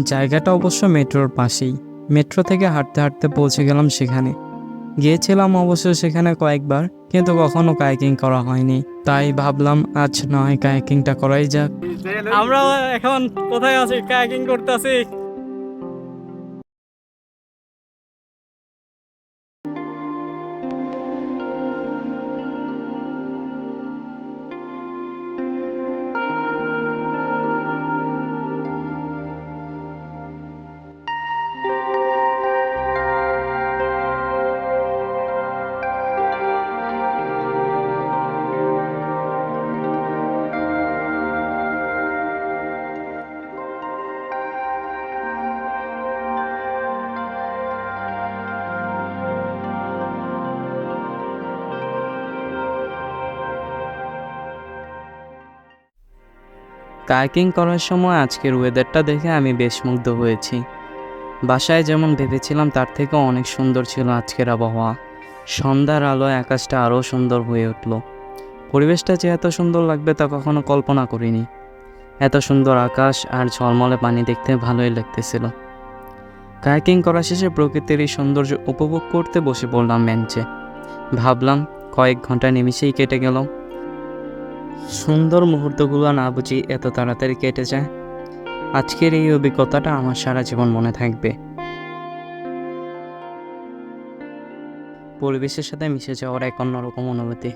জায়গাটা অবশ্য মেট্রোর পাশেই। মেট্রো থেকে হাঁটতে হাঁটতে পৌঁছে গেলাম সেখানে। গিয়েছিলাম অবশ্য সেখানে কয়েকবার, কিন্তু কখনো কায়াকিং করা হয়নি। তাই ভাবলাম, আজ নয়, কায়াকিংটা করাই যাক। আমরা এখন কোথায় আছি? কায়াকিং করতেছি। কায়াকিং করার সময় আজকের ওয়েদারটা দেখে আমি বেশ মুগ্ধ হয়েছি। বাসায় যেমন ভেবেছিলাম, তার থেকেও অনেক সুন্দর ছিল আজকের আবহাওয়া। সন্ধ্যার আলোয় আকাশটা আরও সুন্দর হয়ে উঠল। পরিবেশটা যে এত সুন্দর লাগবে তা কখনো কল্পনা করিনি। এত সুন্দর আকাশ আর ঝলমলে পানি দেখতে ভালোই লাগতেছিল। কায়াকিং করা শেষে প্রকৃতির এই সৌন্দর্য উপভোগ করতে বসে পড়লাম বেঞ্চে। ভাবলাম, কয়েক ঘণ্টা নিমিষেই কেটে গেল। সুন্দর মুহূর্তগুলো না বুঝি এত তাড়াতাড়ি কেটে যায়। আজকের এই অভিজ্ঞতাটা আমার সারা জীবন মনে থাকবে। পরিবেশের সাথে মিশে যাওয়ার এক অন্যরকম অনুভূতি।